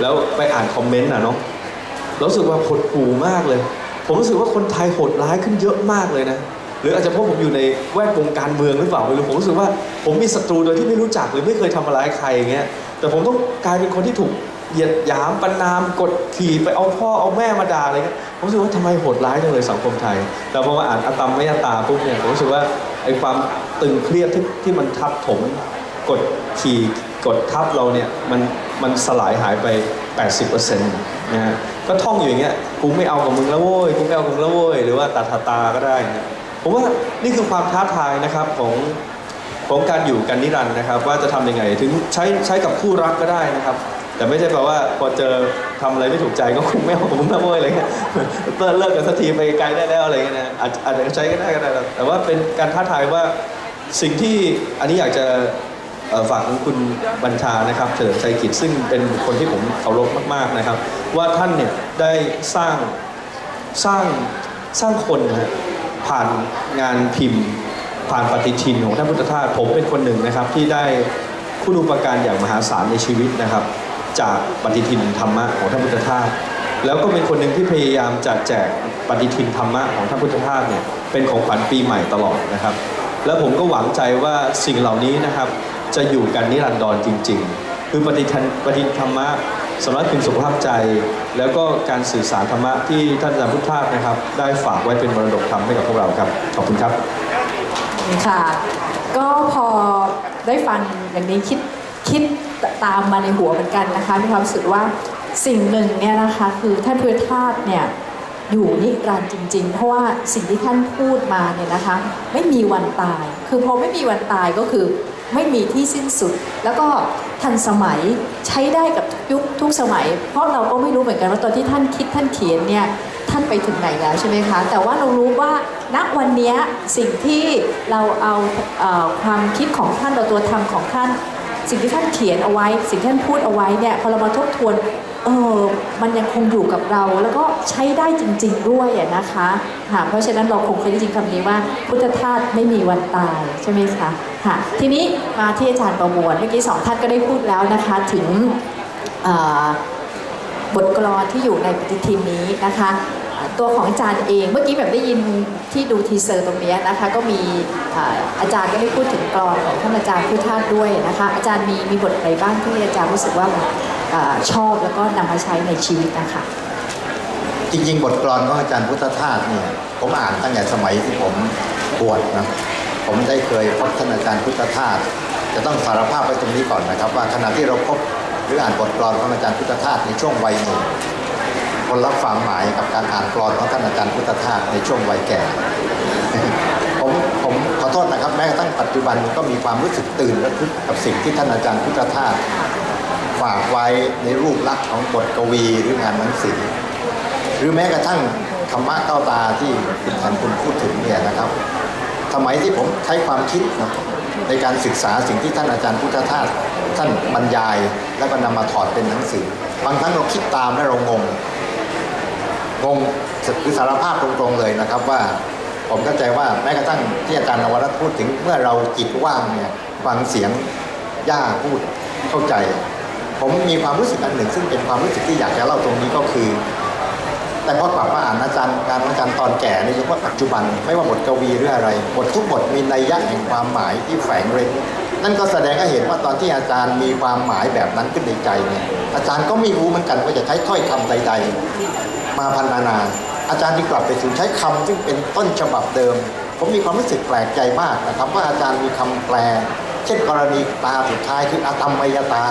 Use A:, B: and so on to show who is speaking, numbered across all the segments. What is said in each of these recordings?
A: แล้วไปอ่านคอมเมนต์อะเนาะรู้สึกว่าหดหู่มากเลย ผมรู้สึกว่าคนไทยโหดร้ายขึ้นเยอะมากเลยนะหรืออาจจะเพราะผมอยู่ในแวดวงการเมืองหรือเปล่าไม่รู้ผมรู้สึกว่าผมมีศัตรูโดยที่ไม่รู้จักหรือไม่เคยทำอะไรายใครอย่างเงี้ยแต่ผมต้องกลายเป็นคนที่ถูกเหยียดหยามประนามกดขี่ไปเอาพ่อเอาแม่มาด่าอะไรเงี้ยผมรู้สึกว่าทำไมโหดร้ายจังเลยสังคมไทย แต่พอมาอ่านอาตมไม่ยตาปุ๊บเนี่ยผมรู้สึกว่าไอ้ความตึงเครียดที่ที่มันทับถมกดขี่กดทับเราเนี่ยมัน มันสลายหายไป 80%นะฮะก็ท่องอยู่อย่างเงี้ยกูไม่เอากับมึงแล้วโว้ยกูไม่เอากับมึงแล้วโว้ยหรือว่าตาตาตาก็ได้นะผมว่านี่คือความท้าทายนะครับของของการอยู่กันนิรันดร์นะครับ ว่าจะทำยังไงถึงใช้ใช้กับคู่รักก็ได้นะครับ แต่ไม่ใช่แปลว่าพอเจอทำอะไรไม่ถูกใจก็คงไม่เอากับมึงแล้วโว้ยอะไรเงี้ยเลิกกันสักทีไปไกลได้แล้วอะไรเงี้ยนะอาจจะใช้ก็ได้ก็ได้แต่ว่าเป็นการท้าทายว่าสิ่งที่อันนี้อยากจะ ฝากถึงคุณบัญชานะครับเฉลิมชัยกิจซึ่งเป็นบุคคลที่ผมเคารพมากๆนะครับ ว่าท่านเนี่ยได้สร้างสร้างสร้างคนนะฮะผ่านงานพิมพ์ ผ่านปฏิทินของท่านพุทธทาสผมเป็นคนหนึ่งนะครับ ที่ได้คุณอุปการอย่างมหาศาลในชีวิตนะครับ จากปฏิทินธรรมะของท่านพุทธทาสแล้วก็เป็นคนหนึ่งที่พยายามจะแจกปฏิทินธรรมะของท่านพุทธทาสเนี่ยเป็นของขวัญปีใหม่ตลอดนะครับ แล้วผมก็หวังใจว่าสิ่งเหล่านี้นะครับ จะอยู่กันนิรันดรจริง ๆ คือปฏิทินปฏิธรรมะสำนักพิมพ์สุขภาพใจ แล้วก็การสื่อสารธรรมะที่ท่านอาจารย์พุทธาสนะครับ ได้ฝากไว้เป็นมรดกธรรมให้กับพวกเราครับ ขอบคุณครับ
B: ค่ะ ก็พอได้ฟังอย่างนี้คิดคิดตามมาในหัวเหมือนกันนะคะมีความรู้สึกว่าสิ่งหนึ่งเนี่ยนะคะคือท่านพุทธทาสเนี่ยอยู่นิรันดร์จริง ๆ เพราะว่าสิ่งที่ท่านพูดมาเนี่ยนะคะ ไม่มีวันตาย คือพอไม่มีวันตายก็คือ ไม่มีที่สิ้นสุด แล้วก็ทันสมัยใช้ได้กับทุกยุคทุกสมัย เพราะเราก็ไม่รู้เหมือนกันว่าตอนที่ท่านคิดท่านเขียนเนี่ยท่านไปถึงไหนแล้วใช่ไหมคะ แต่ว่าเรารู้ว่าณวันนี้สิ่งที่เราเอาเอาความคิดของท่านเราตัวธรรมของท่าน สิ่งที่ท่านเขียนเอาไว้ สิ่งที่ท่านพูดเอาไว้เนี่ยพอเรามาทบทวนเออมันยังคงอยู่กับเราแล้วก็ใช้ได้จริง ๆ ด้วยนะคะค่ะเพราะฉะนั้นเราคงเคยได้ยินคำนี้ว่า พุทธทาสไม่มีวันตายใช่ไหมคะค่ะทีนี้มาที่อาจารย์ประมวลเมื่อกี้สองท่านก็ได้พูดแล้วนะคะถึงบทกลอนที่อยู่ในปฏิทินนี้นะคะ ตัวของอาจารย์เองเมื่อกี้แบบได้ยินที่ดูทีเซอร์ตรงนี้นะคะก็มีอาจารย์ก็ได้พูดถึงกลอนของท่านอาจารย์พุทธาสด้วยนะคะอาจารย์มีมีบทอะไรบ้างที่อาจารย์รู้สึกว่าชอบแล้วก็นำมาใช้ในชีวิตนะคะ
C: จริงๆ บทกลอนของอาจารย์พุทธทาสเนี่ยผมอ่านตั้งแต่สมัยที่ผมบวชนะผมได้เคยพบท่านอาจารย์พุทธทาสจะต้องสารภาพไวตรงนี้ก่อนนะครับ ว่าขณะที่เราพบหรืออ่านบทกลอนของอาจารย์พุทธทาสในช่วงวัยหนุ่ม นรับความหมายกับการอ่านกลอนของท่านอาจารย์พุทธทาสในช่วงวัยแก่ ผมผมขอโทษนะครับ แม้กระทั่งปัจจุบันก็มีความรู้สึกตื่นระทึกกับสิ่งที่ท่านอาจารย์พุทธทาสฝากไว้ในรูปลักษณ์ของบทกวีหรืองานหนังสือหรือแม้กระทั่งธรรมะเก้าตาที่คุณแทนคุณพูดถึงเนี่ยนะครับสมัยที่ผมใช้ความคิดนะในการศึกษาสิ่งที่ท่านอาจารย์พุทธทาสท่านบรรยายแล้วก็นำมาถอดเป็นหนังสือบางครั้งเราคิดตามแล้วเรางง งงคือสารภาพตรงๆเลยนะครับว่าผมเข้าใจว่าแม้กระทั่งที่อาจารย์นวรัตพูดถึงเมื่อเราจิตว่างเนี่ยฟังเสียงย่าพูดเข้าใจ ผมมีความรู้สึกอันหนึ่ง ซึ่งเป็นความรู้สึกที่อยากจะเล่าตรงนี้ก็คือ แต่พอกลับมาอ่านอาจารย์งานอาจารย์ตอนแก่ในเฉพาะปัจจุบันไม่ว่าบทกวีหรืออะไรบททุกบทมีนัยยะแห่งความหมายที่แฝงเร้นนั่นก็แสดงให้เห็นว่าตอนที่อาจารย์มีความหมายแบบนั้นขึ้นในใจเนี่ยอาจารย์ก็ไม่รู้เหมือนกันว่าจะใช้ถ้อยคำใด ๆ มาพันนานา อาจารย์จึงกลับไปสู่ใช้คำซึ่งเป็นต้นฉบับเดิม ผมมีความรู้สึกแปลกใจมากนะครับ ว่าอาจารย์มีคำแปล เช่นกรณีตาสุดท้ายคืออาตมมยตา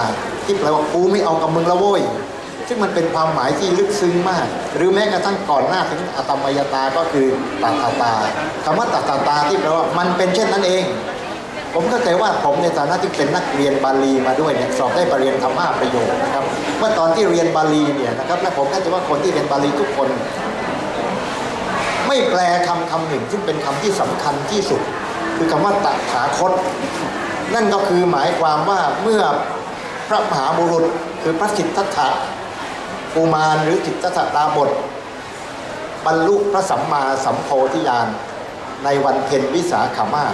C: ที่แปลว่ากูไม่เอากับมึงละโว้ยซึ่งมันเป็นความหมายที่ลึกซึ้งมาก หรือแม้กระทั่งก่อนหน้าถึงอาตมมยตาก็คือตาตาตาคำว่าตาตาตาที่แปลว่ามันเป็นเช่นนั้นเอง ผมเข้าใจว่าผมในฐานะที่เป็นนักเรียนบาลีมาด้วยเนี่ยสอบได้ปรริญญาธรรมห้าประโยคนะครับเมื่อตอนที่เรียนบาลีเนี่ยนะครับและผมเข้าใจว่าคนที่เรียนบาลีทุกคน ไม่แปลคำคำหนึ่งซึ่งเป็นคำที่สำคัญที่สุด คือคำว่าตถาคต นั่นก็คือหมายความว่าเมื่อพระมหาบุรุษคือพระสิทธัตถะกุมารหรือสิทธัตถดาบทบรรลุพระสัมมาสัมโพธิญาณในวันเพ็ญวิสาขมาส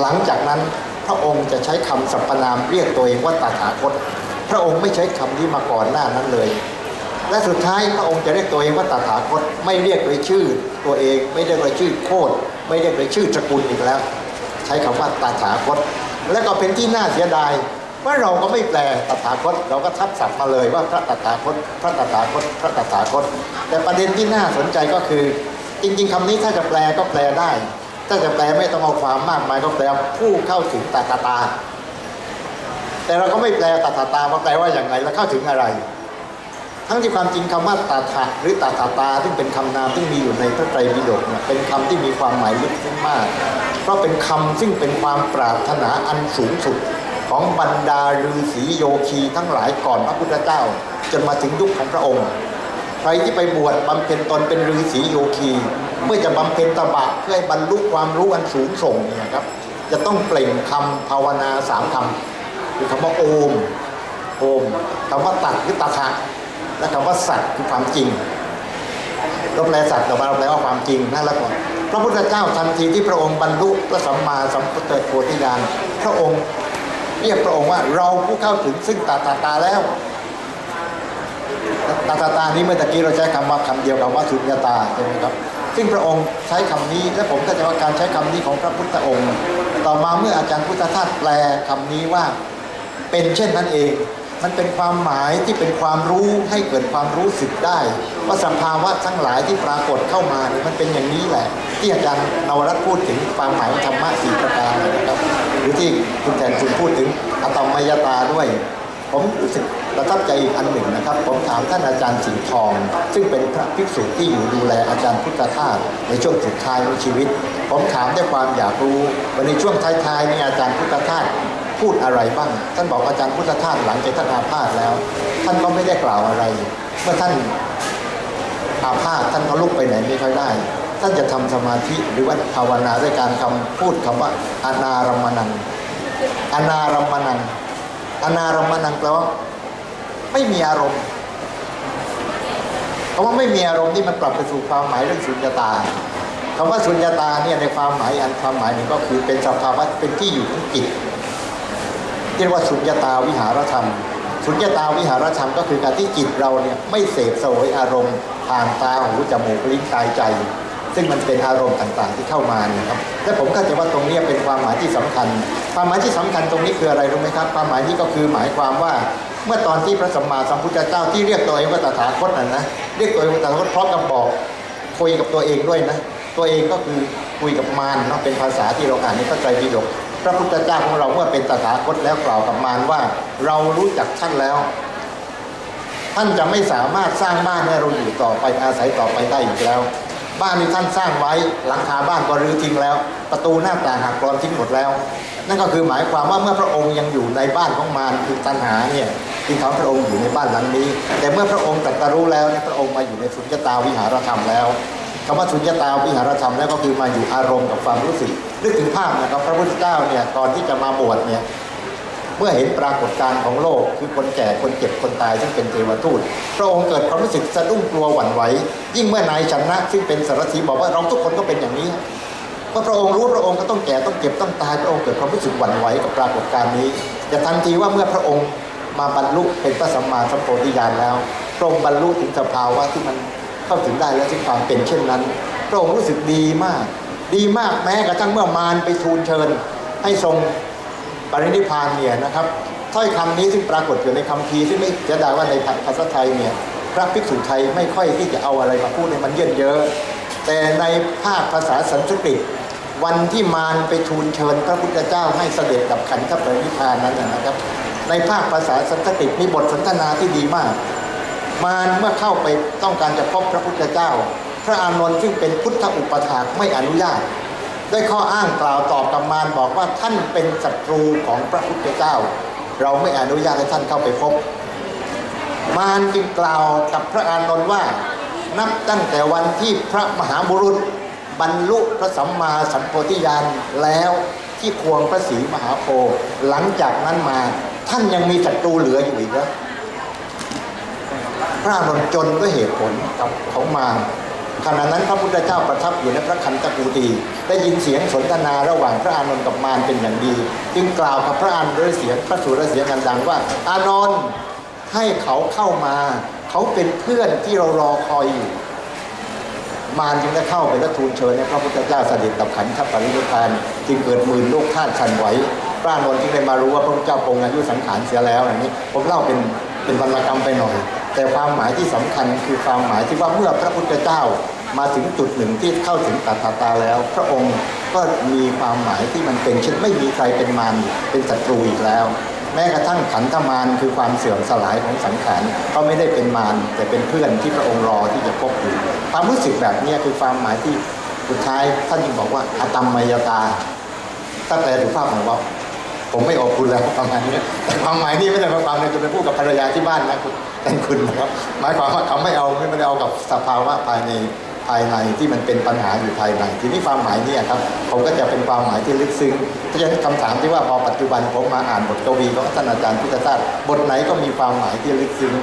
C: หลังจากนั้นพระองค์จะใช้คำสรรพนามเรียกตัวเองว่าตถาคต พระองค์ไม่ใช้คำนี้มาก่อนหน้านั้นเลย และสุดท้ายพระองค์จะเรียกตัวเองว่าตถาคต ไม่เรียกเลยชื่อตัวเอง ไม่เรียกเลยชื่อโคดไม่เรียกเลยชื่อตระกูลอีกแล้ว ใช้คำว่าตถาคต และก็เป็นที่น่าเสียดายว่าเราก็ไม่แปลตถาคต เราก็ทับศัพท์มาเลยว่าพระตถาคต พระตถาคต พระตถาคต แต่ประเด็นที่น่าสนใจก็คือ จริง ๆคำนี้ถ้าจะแปลก็แปลได้ ถ้าจะแปลไม่ต้องเอาความมากมายก็แปลผู้เข้าถึงตถาตา แต่เราก็ไม่แปลตถาตามาแปลว่าอย่างไรแล้วเข้าถึงอะไร ทั้งที่ความจริงคำว่าตาถะหรือตถาตาซึ่งเป็นคำนามที่มีอยู่ในพระไตรปิฎกเนี่ยเป็นคำที่มีความหมายลึกซึ้งมาก เพราะเป็นคำซึ่งเป็นความปรารถนาอันสูงสุดของบรรดาฤาษีโยคีทั้งหลายก่อนพระพุทธเจ้า จนมาถึงยุคของพระองค์ ใครที่ไปบวชบำเพ็ญตนเป็นฤาษีโยคี เมื่อจะบำเพ็ญตบะเพื่อให้บรรลุความรู้อันสูงส่งเนี่ยครับ จะต้องเปล่งคำภาวนาสามคำคือคำว่าโอมโอมคำว่าตัดหรือตถะและคำว่าสัตว์คือความจริงเราแปลสัตว์ต่อมาเราแปลว่าความจริงนั่นล้วก่อนพระพุทธเจ้าทันทีที่พระองค์บรรลุพระสัมมาสัมพุทธโพธิญาณพระองค์เรียกพระองค์ว่าเราผู้เข้าถึงซึ่งตถาตาแล้ว ตาตานี้เมื่อตะกี้เราใช้คำว่าคำเดียวกับว่าสุญญตาใช่ไหมครับ ซึ่งพระองค์ใช้คำนี้และผมก็จะว่าการใช้คำนี้ของพระพุทธองค์ ต่อมาเมื่ออาจารย์พุทธทาสแปลคำนี้ว่าเป็นเช่นนั้นเอง มันเป็นความหมายที่เป็นความรู้ให้เกิดความรู้สึกได้ ว่าสภาวะทั้งหลายที่ปรากฏเข้ามาเนี่ยมันเป็นอย่างนี้แหละ ที่อาจารย์นวรัตพูดถึงความหมายธรรมะสี่ประการนะครับหรือที่คุณแทนคุณพูดถึงอตมมยตาด้วย ผมรู้สึก ประทับใจอีกอันหนึ่งนะครับ ผมถามท่านอาจารย์สิงห์ทอง ซึ่งเป็นพระภิกษุที่อยู่ดูแลอาจารย์พุทธทาสในช่วงสุดท้ายของชีวิต ผมถามด้วยความอยากรู้ว่าในช่วงท้ายๆนี่อาจารย์พุทธทาสพูดอะไรบ้าง ท่านบอกอาจารย์พุทธทาสหลังจากท่านอาพาธแล้ว ท่านก็ไม่ได้กล่าวอะไร เมื่อท่านอาพาธท่านก็ลุกไปไหนไม่ค่อยได้ ท่านจะทำสมาธิหรือว่าภาวนาด้วยการคำพูดคำว่าอนารมมนังอนารมมนังอนารมมนังแปลว่า ไม่มีอารมณ์คำว่าไม่มีอารมณ์นี่มันปรับไปสู่ความหมายเรื่องสุญญตาคำว่าสุญญตาเนี่ยในความหมายอันความหมายหนึ่งก็คือเป็นสภาวะเป็นที่อยู่ของจิตเรียกว่าสุญญตาวิหารธรรม สุญญตาวิหารธรรมก็คือการที่จิตเราเนี่ยไม่เสพสวยอารมณ์ทางตาหูจมูกลิ้นกายใจ ซึ่งมันเป็นอารมณ์ต่างๆที่เข้ามานี่ครับและผมเข้าใจว่าตรงนี้เป็นความหมายที่สำคัญ ความหมายที่สำคัญตรงนี้คืออะไรรู้ไหมครับ ความหมายนี้ก็คือหมายความว่า เมื่อตอนที่พระสัมมาสัมพุทธเจ้าที่เรียกตัวเองว่าตถาคตน่ะนะเรียกตัวเองว่าตถาคตพร้อมกับบอกคุยกับตัวเองด้วยนะตัวเองก็คือคุยกับมารเนาะเป็นภาษาที่เราอ่านในพระไตรปิฎกพระพุทธเจ้าของเราเมื่อเป็นตถาคตแล้วกล่าวกับมารว่า เรารู้จักท่านแล้ว ท่านจะไม่สามารถสร้างบ้านให้เราอยู่ต่อไปอาศัยต่อไปได้อีกแล้ว บ้านที่ท่านสร้างไว้หลังคาบ้านก็รื้อทิ้งแล้ว ประตูหน้าต่างหักกรอนทิ้งหมดแล้ว นั่นก็คือหมายความว่าเมื่อพระองค์ยังอยู่ในบ้านของมารคือตัณหาเนี่ย ที่เขาพระองค์อยู่ในบ้านหลังนี้ แต่เมื่อพระองค์ตรัสรู้แล้วเนี่ยพระองค์มาอยู่ในสุญญตาวิหารธรรมแล้วคำว่าสุญญตาวิหารธรรมแล้วก็คือมาอยู่อารมณ์กับความรู้สึกนึกถึงภาพนะครับพระพุทธเจ้าเนี่ยก่อนที่จะมาบวชเนี่ยเมื่อเห็นปรากฏการณ์ของโลกคือคนแก่คนเจ็บคนตายซึ่งเป็นเทวทูตพระองค์เกิดความรู้สึกสะดุ้งกลัวหวั่นไหวยิ่งเมื่อนายชนะซึ่งเป็นสารถีบอกว่าเราทุกคนก็เป็นอย่างนี้เมื่อพระองค์รู้พระองค์ก็ต้องแก่ต้องเจ็บต้องตายพระองค์เกิดความรู้สึกหวั่นไหวกับปรากฏการณ์นี้แต่ทันทีว่าเมื่อพระองค์ มาบรรลุเป็นพระสัมมาสัมโพธิญาณแล้วพระองค์บรรลุถึงสภาวะที่มันเข้าถึงได้แล้วซึ่งความเป็นเช่นนั้นพระองค์รู้สึกดีมาก ดีมากแม้กระทั่งเมื่อมารไปทูลเชิญ ให้ทรงปรินิพานเนี่ยนะครับถ้อยคำนี้ซึ่งปรากฏอยู่ในคำพีซึ่งไม่เสียดาว่าในภาษาไทยเนี่ยพระภิกษุไทยไม่ค่อยที่จะเอาอะไรมาพูดให้มันเยินเยอะ แต่ในภาคภาษาสันสกฤตวันที่มารไปทูลเชิญพระพุทธเจ้าให้เสด็จกับขันธปรินิพานนั้นนะครับ ในภาคภาษาสันสกฤตมีบทสนทนาที่ดีมาก มารเมื่อเข้าไปต้องการจะพบพระพุทธเจ้า พระอานนท์ซึ่งเป็นพุทธอุปถากไม่อนุญาตได้ข้ออ้างกล่าวตอบกับมารบอกว่าท่านเป็นศัตรูของพระพุทธเจ้า เราไม่อนุญาตให้ท่านเข้าไปพบ มารจึงกล่าวกับพระอานนท์ว่า นับตั้งแต่วันที่พระมหาบุรุษ บรรลุพระสัมมาสัมโพธิญาณแล้วที่ควงพระศรีมหาโพธิ์หลังจากนั้นมา ท่านยังมีศัตรูเหลืออยู่อีกนะพระอนนท์จนด้วยเหตุผลกับของมารขณะนั้นพระพุทธเจ้าประทับอยู่ในพระคันตะกูตีได้ยินเสียงสนทนาระหว่างพระอานนท์กับมารเป็นอย่างดี จึงกล่าวกับพระอานนท์ด้วยเสียงพระสุรเสียงอันดังว่า อานนท์ให้เขาเข้ามา เขาเป็นเพื่อนที่เรารอคอยอยู่ มารจึงได้เข้าไปและทูลเชิญให้พระพุทธเจ้าเสด็จกับขันธปรินิพพานจึงเกิดมื่นโลกธาตุชันไหว พระอานนท์จึงได้มารู้ว่าพระพุทธเจ้าคงอายุสังขารเสียแล้วอย่างนี้ ผมเล่าเป็นเป็นวรรณกรรมไปหน่อย แต่ความหมายที่สำคัญคือความหมายที่ว่าเมื่อพระพุทธเจ้ามาถึงจุดหนึ่งที่เข้าถึงตัตตาแล้ว พระองค์ก็มีความหมายที่มันเป็นเช่นไม่มีใครเป็นมารเป็นศัตรูอีกแล้ว แม้กระทั่งขันธมารคือความเสื่อมสลายของสังขารก็ไม่ได้เป็นมารแต่เป็นเพื่อนที่พระองค์รอที่จะพบอยู่ความรู้สึกแบบนี้คือความหมายที่สุดท้ายท่านยังบอกว่าอตัมมยตาถ้าแปลถูกภาพหมายว่า ผมไม่อบคุณแล้วประมาณนี้แต่ความหมายนี้ไม่ได้หมายความว่าจะไปพูดกับภรรยาที่บ้านนะคุณแต่คุณนะครับหมายความว่าเขาไม่เอาไม่ได้เอากับสภาวะภายในภายในที่มันเป็นปัญหาอยู่ภายในทีนี้ความหมายนี้ครับผมก็จะเป็นความหมายที่ลึกซึ้งเพราะฉะนั้นคำถามที่ว่าพอปัจจุบันผมมาอ่านบทกวีของท่านอาจารย์พุทธทาสบทไหนก็มีความหมายที่ลึกซึ้ง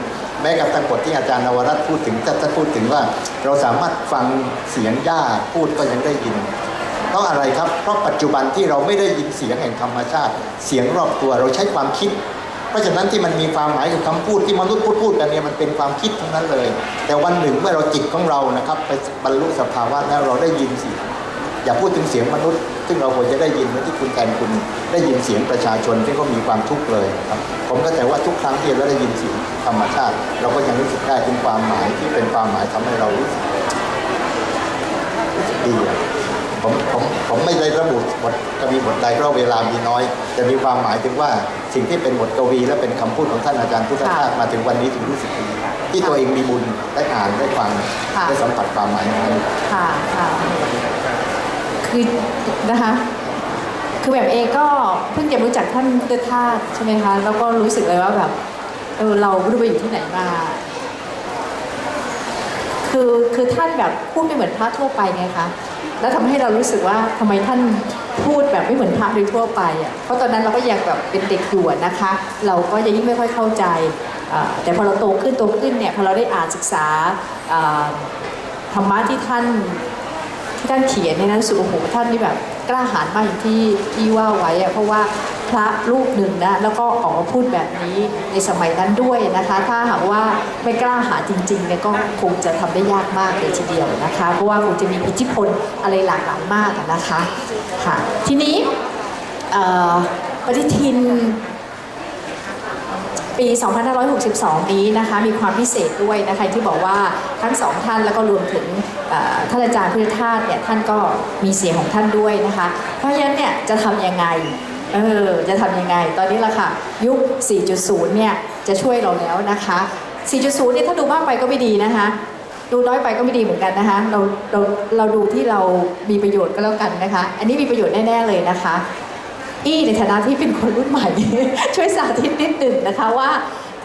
C: แม้กับทั้งบทที่อาจารย์นวรัตน์พูดถึงท่านพูดถึงว่า เราสามารถฟังเสียงหญ้าพูดก็ยังได้ยิน ราะอะไรครับ เพราะปัจจุบันที่เราไม่ได้ยินเสียงแห่งธรรมชาติ เสียงรอบตัวเราใช้ความคิด เพราะฉะนั้นที่มันมีความหมายคือคำพูดที่มนุษย์พูดพูดกันเนี่ยมันเป็นความคิดทั้งนั้นเลย แต่วันหนึ่งเมื่อเราจิตของเรานะครับ ไปบรรลุสภาวะแล้วเราได้ยินเสียงอย่าพูดถึงเสียงมนุษย์ ซึ่งเราควรจะได้ยินเหมือนที่คุณแทนคุณได้ยินเสียงประชาชนที่เขามีความทุกข์เลยครับ ผมก็แต่ว่าทุกครั้งที่เราได้ยินเสียงธรรมชาติ เราก็ยังรู้สึกได้ถึงความหมายที่เป็นความหมายทำให้เรารู้สึกดีอะ ผมผมผมไม่ได้ระบุบทกวีบทใดเพราะเวลามีน้อย แต่มีความหมายถึงว่าสิ่งที่เป็นบทกวีและเป็นคำพูดของท่านอาจารย์พุทธทาสมาถึงวันนี้ถึงรู้สึกดีที่ตัวเองมีบุญได้อ่านได้ฟังได้สัมผัสความหมายนั้น
B: ค่ะค่ะคือนะคะคือแบบเอก็เพิ่งจะรู้จักท่านเตธทาตุใช่ไหมคะแล้วก็รู้สึกเลยว่าแบบเออเราไม่รู้ไปอยู่ที่ไหนมา คือคือท่านแบบพูดไม่เหมือนพระทั่วไปไงคะแล้วทำให้เรารู้สึกว่าทำไมท่านพูดแบบไม่เหมือนพระโดยทั่วไปอะเพราะตอนนั้นเราก็ยังแบบเป็นเด็กอยู่นะคะ เราก็ยังยิ่งไม่ค่อยเข้าใจแต่พอเราโตขึ้นโตขึ้นเนี่ยพอเราได้อ่านศึกษาธรรมะที่ท่าน ที่ท่านเขียนเนี่ยนสึกโอ้โหท่านนี่แบบกล้าหาญมากอย่างที่ที่ว่าไว้อะเพราะว่าพระรูปหนึ่งนะแล้วก็ออกมาพูดแบบนี้ในสมัยนั้นด้วยนะคะ ถ้าหากว่าไม่กล้าหาญจริงๆเนี่ยก็คงจะทำได้ยากมากเลยทีเดียวนะคะ เพราะว่าคงจะมีอิทธิพลอะไรหลากหลายมากนะคะค่ะทีนี้ปฏิทินปี 2562 นี้นะคะ มีความพิเศษด้วยนะคะ ที่บอกว่าทั้งสองท่านแล้วก็รวมถึง ท่านอาจารย์พุทธทาสเนี่ยท่านก็มีเสียงของท่านด้วยนะคะ เพราะฉะนั้นเนี่ยจะทำยังไงเออจะทำยังไง ตอนนี้ละค่ะ ยุค 4.0 เนี่ยจะช่วยเราแล้วนะคะ 4.0 เนี่ยถ้าดูมากไปก็ไม่ดีนะคะ ดูน้อยไปก็ไม่ดีเหมือนกันนะคะ เราเราเราดูที่เรามีประโยชน์ก็แล้วกันนะคะ อันนี้มีประโยชน์แน่ ๆ เลยนะคะ อี้ในฐานะที่เป็นคนรุ่นใหม่ ช่วยสาธิตนิดหนึ่งนะคะว่า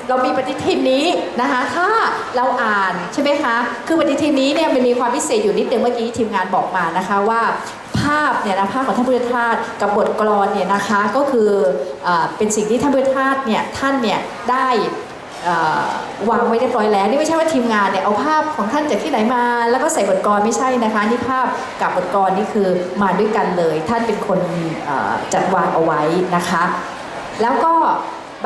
B: เรามีปฏิทินนี้นะคะถ้าเราอ่านใช่ไหมคะคือปฏิทินนี้เนี่ยมันมีความพิเศษอยู่นิดนึงเมื่อกี้ทีมงานบอกมานะคะว่าภาพเนี่ยนะภาพของท่านพุทธทาสกับบทกลอนเนี่ยนะคะก็คืออเป็นสิ่งที่ท่านพุทธทาสเนี่ยท่านเนี่ยได้วางไว้เรียบร้อยแล้ว นี่ไม่ใช่ว่าทีมงานเนี่ยเอาภาพของท่านจากที่ไหนมา แล้วก็ใส่บทกลอนไม่ใช่นะคะนี่ภาพกับบทกลนี่คือมาด้วยกันเลย ท่านเป็นคนจัดวางเอาไว้นะคะ แล้วก็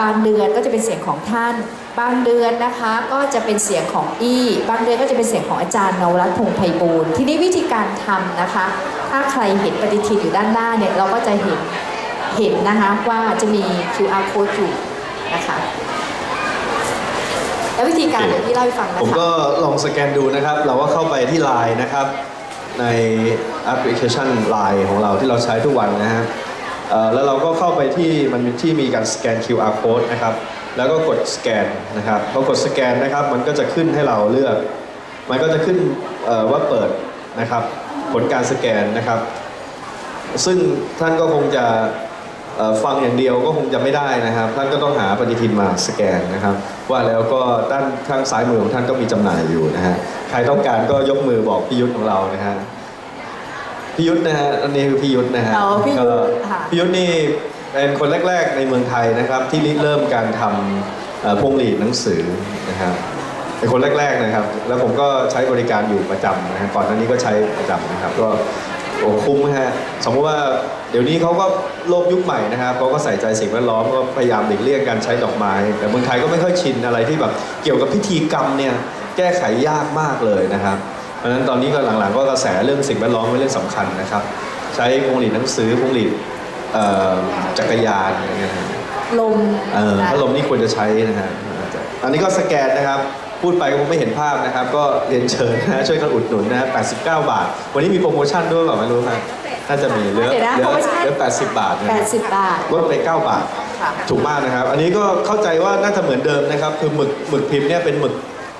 B: บางเดือนก็จะเป็นเสียงของท่าน บางเดือนนะคะก็จะเป็นเสียงของอี้ บางเดือนก็จะเป็นเสียงของอาจารย์นวรัตน์พงษ์ไพบูลย์ทีนี้วิธีการทำนะคะ ถ้าใครเห็นปฏิทินอยู่ด้านหน้าเนี่ยเราก็จะเห็นเห็นนะคะว่าจะมี QR code อยู่นะคะแล้ววิธีการเดี๋ยวพี่เล่าให้ฟังนะ
A: ผม
B: คะ
A: ก็ลองสแกนดูนะครับ เราก็เข้าไปที่ Line นะครับ ในแอปพลิเคชัน Line ของเราที่เราใช้ทุกวันนะฮะเอ่อ แล้วเราก็เข้าไปที่มันที่มีการสแกน QR code นะครับ แล้วก็กดสแกนนะครับพอกดสแกนนะครับมันก็จะขึ้นให้เราเลือก มันก็จะขึ้นว่าเปิดนะครับ ผลการสแกนนะครับ ซึ่งท่านก็คงจะฟังอย่างเดียวก็คงจะไม่ได้นะครับ ท่านก็ต้องหาปฏิทินมาสแกนนะครับ ว่าแล้วก็ด้านข้างซ้ายมือของท่านก็มีจำหน่ายอยู่นะฮะใครต้องการก็ยกมือบอกพี่ยุทธ์ของเรานะฮะ พี่ยุทธนะฮะอันนี้คือพี่ยุทธนะฮะ
B: อ๋อพี่ยุทธ
A: ก็
B: ค่ะ
A: พี่ยุทธนี่เป็นคนแรก ๆ ในเมืองไทยนะครับ ที่ริเริ่มการทำเอ่อพวงหลีดหนังสือนะครับเป็นคนแรก ๆนะครับ แล้วผมก็ใช้บริการอยู่ประจำนะฮะก่อนหน้านี้ก็ใช้ประจำนะครับ ก็โอ้คุ้มนะฮะสมมติว่าเดี๋ยวนี้เขาก็โลกยุคใหม่นะครับเขาก็ใส่ใจสิ่งแวดล้อมก็พยายามหลีกเลี่ยงการใช้ดอกไม้ แต่เมืองไทยก็ไม่ค่อยชินอะไรที่แบบเกี่ยวกับพิธีกรรมเนี่ยแก้ไขยากมากเลยนะครับเพ ราะฉะนั้นตอนนี้ก็หลังๆ ก็กระแสเรื่องสิ่งแวดล้อมเป็นเรื่องสำคัญนะครับ ใช้พวงหลีดหนังสือพวงหลีดเอ่อจักรยานอะไรเงี้ยนะ
B: ลม
A: เออ
B: นะ
A: พัดลมนี่ควรจะใช้นะฮะอันนี้ก็สแกนนะครับ พูดไปก็คงไม่เห็นภาพนะครับ ก็เรียนเชิญนะฮะช่วยกันอุดหนุนนะฮะ89 บาท วันนี้มีโปรโมชั่นด้วยเปล่าไม่รู้นะน่าจะมีเหลือ
B: เดี๋ยวนะ
A: เหลือ
B: โปรโมชั่น
A: เหลือ80 บาทนะ
B: 80 บาท
A: ลดไป 9 บาท
B: ค่ะ
A: ถูกมากนะครับ อันนี้ก็เข้าใจว่าน่าจะเหมือนเดิมนะครับ คือหมึกหมึกพิมพ์เนี่ยเป็นหมึก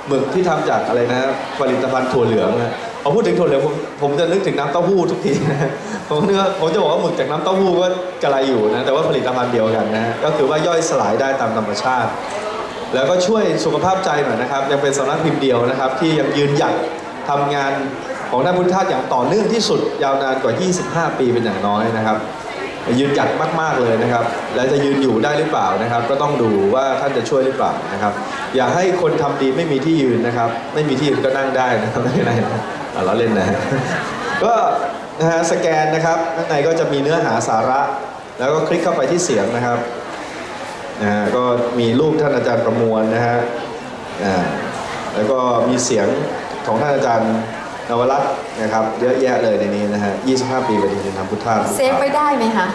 A: หมึกที่ทำจากอะไรนะผลิตภัณฑ์ถั่วเหลืองนะพอพูดถึงถั่วเหลืองผมผมจะนึกถึงน้ำเต้าหู้ทุกทีนะผมเนื้อผมจะบอกว่าหมึกจากน้ำเต้าหู้ก็กระไรอยู่นะแต่ว่าผลิตภัณฑ์เดียวกันนะก็คือว่าย่อยสลายได้ตามธรรมชาติ แล้วก็ช่วยสุขภาพใจหน่อยนะครับ ยังเป็นสำนักพิมพ์เดียวนะครับ ที่ยังยืนหยัดทำงานของท่านพุทธทาสอย่างต่อเนื่องที่สุดยาวนานกว่า 25 ปีเป็นอย่างน้อยนะครับ ยืนหยัดมาก ๆเลยนะครับ และจะยืนอยู่ได้หรือเปล่านะครับ ก็ต้องดูว่าท่านจะช่วยหรือเปล่านะครับ อย่าให้คนทำดีไม่มีที่ยืนนะครับ ไม่มีที่ยืนก็นั่งได้นะครับไม่เป็นไรนะอะเราเล่นนะก็นะฮะสแกนนะครับข้างในก็จะมีเนื้อหาสาระ แล้วก็คลิกเข้าไปที่เสียงนะครับนะฮะก็มีรูปท่านอาจารย์ประมวลนะฮะอ่าแล้วก็มีเสียงของท่านอาจารย์ นวรัตน์นะครับ เยอะแยะเลยในนี้นะฮะ 25 ปีปฏิทินธรรมพุทธา
B: เซฟไว้ได้ไหมคะ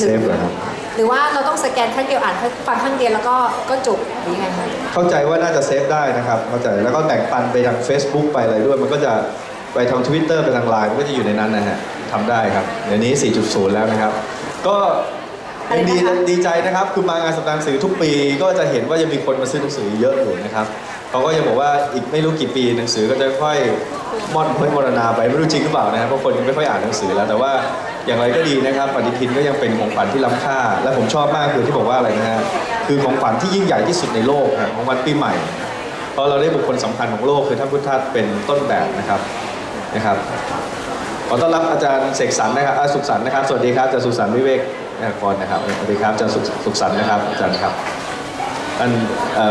A: เซฟเหรอครับ
B: หรือว่าเราต้องสแกนครั้งเดียวอ่านฟังครั้งเดียวแล้วก็ก็จบหรือยังไงคะ
A: เข้าใจว่าน่าจะเซฟได้นะครับ เข้าใจ แล้วก็แบ่งปันไปทาง Facebook ไปอะไรด้วย มันก็จะไปทาง Twitter ไปทางไลน์มันก็จะอยู่ในนั้นนะฮะทำได้ครับ เดี๋ยวนี้ 4.0 แล้วนะครับ ก็ ยังดีดีใจนะครับคือมางานสัปดาห์หนังสือทุกปีก็จะเห็นว่ายังมีคนมาซื้อหนังสือเยอะอยู่นะครับเขาก็ยังบอกว่าอีกไม่รู้กี่ปีหนังสือก็จะค่อยมอดค่อยมรณาไปไม่รู้จริงหรือเปล่านะครับเพราะคนยังไม่ค่อยอ่านหนังสือแล้ว แต่ว่าอย่างไรก็ดีนะครับปฏิทินก็ยังเป็นของขวัญที่ล้ำค่า และผมชอบมากคือที่บอกว่าอะไรนะฮะคือของขวัญที่ยิ่งใหญ่ที่สุดในโลกครของวันปีใหม่ เพราะเราได้บุคคลสำคัญของโลกคือท่านพุทธทาสเป็นต้นแบบนะครับนะครับขอต้อนรับอาจารย์เสกสรรนะครับอ่าสุขสันต์นะครับ สวัสดีครับอาจารย์สุขสันต์วิเวก นครนะครับสวัสดีครับอาจารย์สุขสันต์นะครับอาจารย์ครับท่าน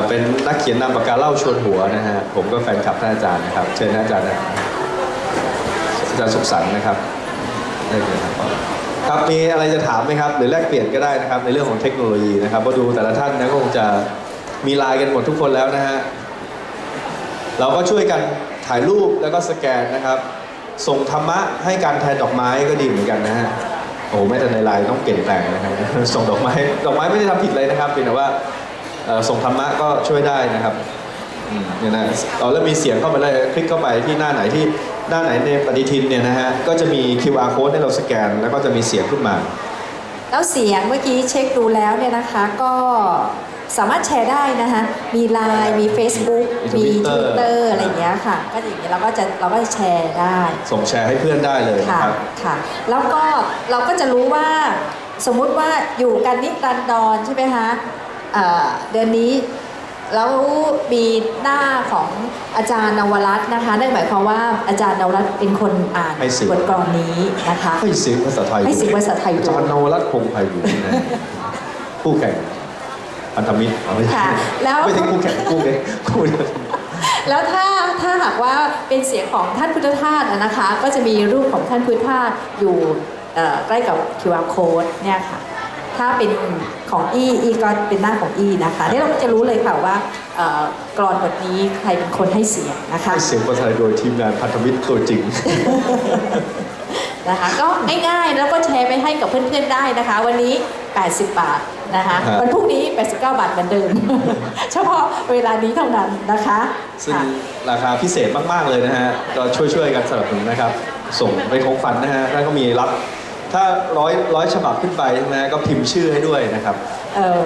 A: เป็นนักเขียนนามปากกาเล่าชวนหัวนะฮะผมก็แฟนคลับท่านอาจารย์นะครับ เชิญท่านอาจารย์นะครับอาจารย์สุขสันต์นะครับได้เลยครับครับมีอะไรจะถามไหมครับหรือแลกเปลี่ยนก็ได้นะครับ ในเรื่องของเทคโนโลยีนะครับเพราดูแต่ละท่านนะก็คงจะมีไลน์กันหมดทุกคนแล้วนะฮะเราก็ช่วยกันถ่ายรูปแล้วก็สแกนนะครับ ส่งธรรมะให้การแทนดอกไม้ก็ดีเหมือนกันนะฮะ โอ้โหแม้แต่ในไลน์ต้องเปลี่ยนแปลงนะครับส่งดอกไม้ดอกไม้ไม่ได้ทำผิดเลยนะครับเพียงแต่ว่าส่งธรรมะก็ช่วยได้นะครับเนี่ยนะตอนแล้วมีเสียงเข้ามาแลยคลิกเข้าไปที่หน้าไหนที่หน้าไหนในปฏิทินเนี่ยนะฮะก็จะมี QR code ให้เราสแกน แล้วก็จะมีเสียงขึ้นมา
B: แล้วเสียงเมื่อกี้เช็คดูแล้วเนี่ยนะคะก็ สามารถแชร์ได้นะคะมีไลน์มี Facebook
A: มี
B: มี
A: Twitter
B: Twitter อะไรอย่างเงี้ยค่ะ ก็อย่างเงี้ยเราก็จะเราก็จะแชร์ได้
A: ส่งแชร์ให้เพื่อนได้เลยนะ
B: ค่ะ
A: ครับ
B: ค่ะ แล้วก็เราก็จะรู้ว่า สมมุติว่าอยู่กันนิรันดรใช่ไหมคะเอ่อเดือนนี้แล้วมีหน้าของอาจารย์นวรัตน์นะคะนั่นหมายความว่าอาจารย์นวรัตน์เป็นคนอ่าน
A: ให้เสียง
B: บทกลอนนี้นะคะ
A: ให้เสียงภาษาไทย
B: ให้เสียงภาษาไทย
A: อาจารย์นวรัตน์พงษ์ไพบูลย์นะ คู่แข่ง พันธมิตรเอาไม่ใช่
B: ค่ะแล้ว
A: ไม่ใช่คู่แข่งคู่เองคู่เดียว
B: แล้วถ้าถ้าหากว่าเป็นเสียงของท่านพุทธทาสอะนะคะ ก็จะมีรูปของท่านพุทธทาสอยู่เอ่อใกล้กับ QR code เนี่ยค่ะ ถ้าเป็นของอีอีก็เป็นหน้าของอีนะคะนี่เราก็จะรู้เลยค่ะว่าเอ่อกรอนบทนี้ใครเป็นคนให้เสียงนะคะ
A: ให้เสียงภาษาไทยโดยทีมงานพันธมิตรตัวจริง
B: นะคะก็ง่ายๆแล้วก็แชร์ไปให้กับเพื่อนๆได้นะคะ วันนี้ 80 บาทนะคะ
A: ครับ
B: วันพรุ่งนี้ 89 บาทเหมือนเดิม เฉพาะเวลานี้เท่านั้นนะคะ
A: ซึ่ง
B: ค่ะ
A: ราคาพิเศษมาก ๆ เลยนะฮะ ก็ช่วย ๆ กันสนับสนุนนะครับ ส่งไปของฝันนะฮะแล้วก็มีรับ ถ้าร้อยร้อยฉบับขึ้นไปใช่ไหมก็พิมพ์ชื่อให้ด้วยนะครับ
B: เออ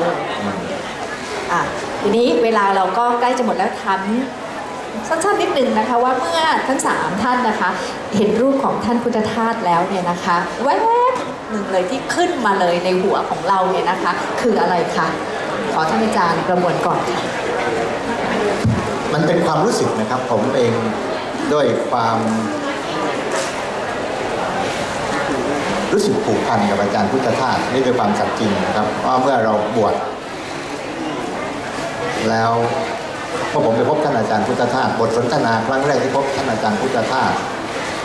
B: อะทีนี้เวลาเราก็ใกล้จะหมดแล้วถาม สั้นๆนิดนึงนะคะว่าเมื่อทั้งสามท่านนะคะ เห็นรูปของท่านพุทธทาสแล้วเนี่ยนะคะแวบหนึ่งเลยที่ขึ้นมาเลยในหัวของเราเนี่ยนะคะ คืออะไรคะขอท่านอาจารย์ประมวลก่อนค่ะ
C: มันเป็นความรู้สึกนะครับผมเองด้วยความรู้สึกผูกพันกับอาจารย์พุทธทาสนี่คือความสัตย์จริงนะครับว่าเมื่อเราบวชแล้ว พอผมไปพบท่านอาจารย์พุทธทาสบทสนทนาครั้งแรกที่พบท่านอาจารย์พุทธทาส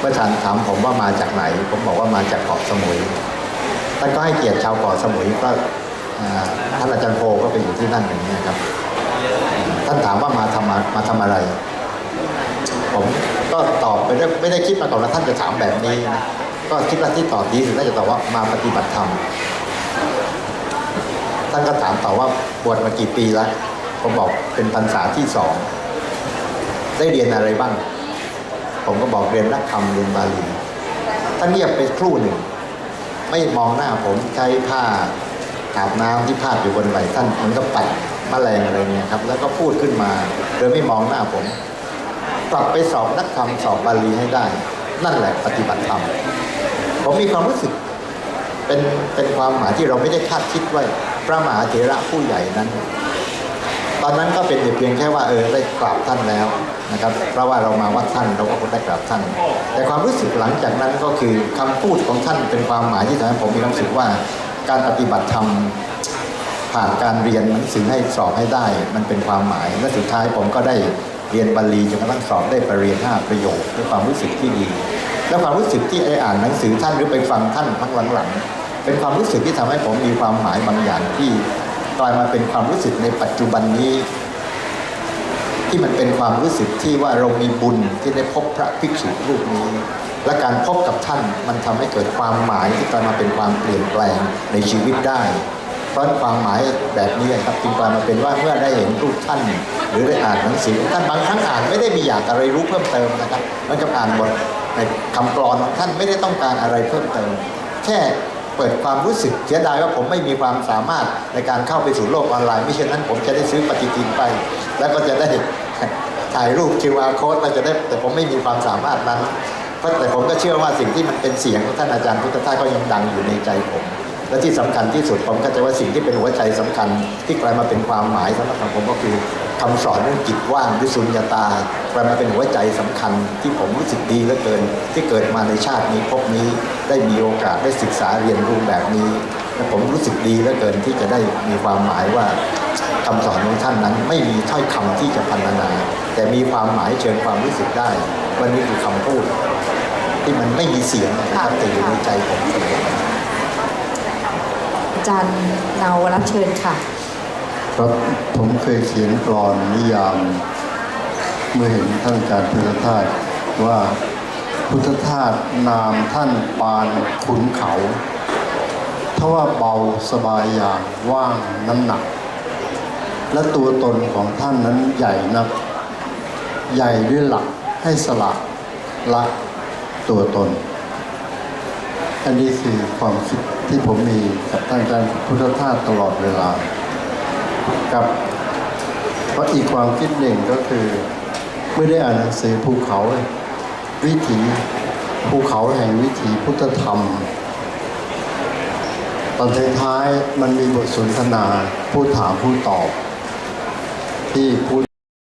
C: เมื่อท่านถามผมว่ามาจากไหน ผมบอกว่ามาจากเกาะสมุยท่านก็ให้เกียรติชาวเกาะสมุยก็ท่านอาจารย์โพก็ไปอยู่ที่นั่นอย่างนี้ครับ ท่านถามว่ามาทำมาทำอะไร ผมก็ตอบไม่ได้ไม่ได้คิดมาก่อนว่าท่านจะถามแบบนี้ก็คิดว่าที่ตอบดีสุดน่าจะตอบว่ามาปฏิบัติธรรมท่านก็ถามต่อว่าบวชมากี่ปีแล้ว ผมบอกเป็นพรรษาที่สองได้เรียนอะไรบ้าง ผมก็บอกเรียนนักธรรมเรียนบาลีท่านเงียบไปครู่หนึ่ง ไม่มองหน้าผมใช้ผ้าอาบน้ำที่พาดอยู่บนไหล่ท่านมันก็ปัดแมลงอะไรเนี่ยครับ แล้วก็พูดขึ้นมาโดยไม่มองหน้าผม กลับไปสอบนักธรรมสอบบาลีให้ได้ นั่นแหละปฏิบัติธรรมผมมีความรู้สึกเป็นเป็นความหมายที่เราไม่ได้คาดคิดไว้พระมหาเถระผู้ใหญ่นั้น อนนั้นก็เป็นเพียงแค่ว่าเออได้กราบท่านแล้วนะครับ เพราะว่าเรามาวัดท่านเราก็คงได้กราบท่าน แต่ความรู้สึกหลังจากนั้นก็คือคำพูดของท่านเป็นความหมายที่ทำให้ผมมีความรู้สึกว่าการปฏิบัติธรรมผ่านการเรียนหนังสือให้สอบให้ได้ มันเป็นความหมาย และสุดท้ายผมก็ได้เรียนบาลีจนกระทั่งสอบได้ประเรียนห้าประโยคด้วยความรู้สึกที่ดี และความรู้สึกที่ไออ่านหนังสือท่านหรือไปฟังท่านพักหลังๆเป็นความรู้สึกที่ทำให้ผมมีความหมายบางอย่างที่ ลายมาเป็นความรู้สึกในปัจจุบันนี้ ที่มันเป็นความรู้สึกที่ว่าเรามีบุญที่ได้พบพระภิกษุรูปนี้ และการพบกับท่านมันทำให้เกิดความหมายที่กลายมาเป็นความเปลี่ยนแปลงในชีวิตได้เพราะความหมายแบบนี้ครับจึงกลายมาเป็นว่าเมื่อได้เห็นรูปท่าน หรือได้อ่านหนังสือท่านบางครั้งอ่านไม่ได้มีอยากอะไรรู้เพิ่มเติมนะครับมันกับอ่านบทในคำกรอนท่านไม่ได้ต้องการอะไรเพิ่มเติม แค่ เปิดความรู้สึกเสียดายว่าผมไม่มีความสามารถในการเข้าไปสู่โลกออนไลน์ไม่เช่นนั้นผมจะได้ซื้อปฏิทินไป แล้วก็จะได้ถ่ายรูป QR code มาจะได้แต่ผมไม่มีความสามารถนั้นเพราะแต่ผมก็เชื่อว่าสิ่งที่มันเป็นเสียงของท่านอาจารย์พุทธทาสก็ยังดังอยู่ในใจผม และที่สำคัญที่สุดผมก็จะว่าสิ่งที่เป็นหัวใจสำคัญ ที่กลายมาเป็นความหมายสำหรับผมก็คือ คำสอนเรื่องจิตว่างหรือสุญญตากลายมาเป็นหัวใจสำคัญที่ผมรู้สึกดีเหลือเกิน ที่เกิดมาในชาตินี้ภพนี้ได้มีโอกาสได้ศึกษาเรียนรู้แบบนี้และผมรู้สึกดีเหลือเกินที่จะได้มีความหมายว่าคำสอนของท่านนั้น ไม่มีถ้อยคำที่จะพรรณนา แต่มีความหมายเชิงความรู้สึกได้ว่านี่คือคำพูด ที่มันไม่มีเสียงนะครับแต่อยู่ในใจผมอา
B: จารย์เนาวรับเชิญค่ะ
D: ครับผมเคยเขียนกรอนนิยาม เมื่อเห็นท่านอาจารย์พุทธทาสว่าพุทธทาสนามท่านปานขุนเขาถ้าว่าเบาสบายอย่างว่างน้ำหนัก และตัวตนของท่านนั้นใหญ่นัก ใหญ่ด้วยหลักให้สละละตัวตน อันนี้คือความคิดที่ผมมีกับท่านอาจารย์พุทธทาสตลอดเวลา กับเพราะอีกความคิดหนึ่งก็คือไม่ได้อ่านหนังสือภูเขา วิถีภูเขาแห่งวิถีพุทธธรรม ตอนท้ายๆมันมีบทสนทนาผู้ถามผู้ตอบ ที่พูด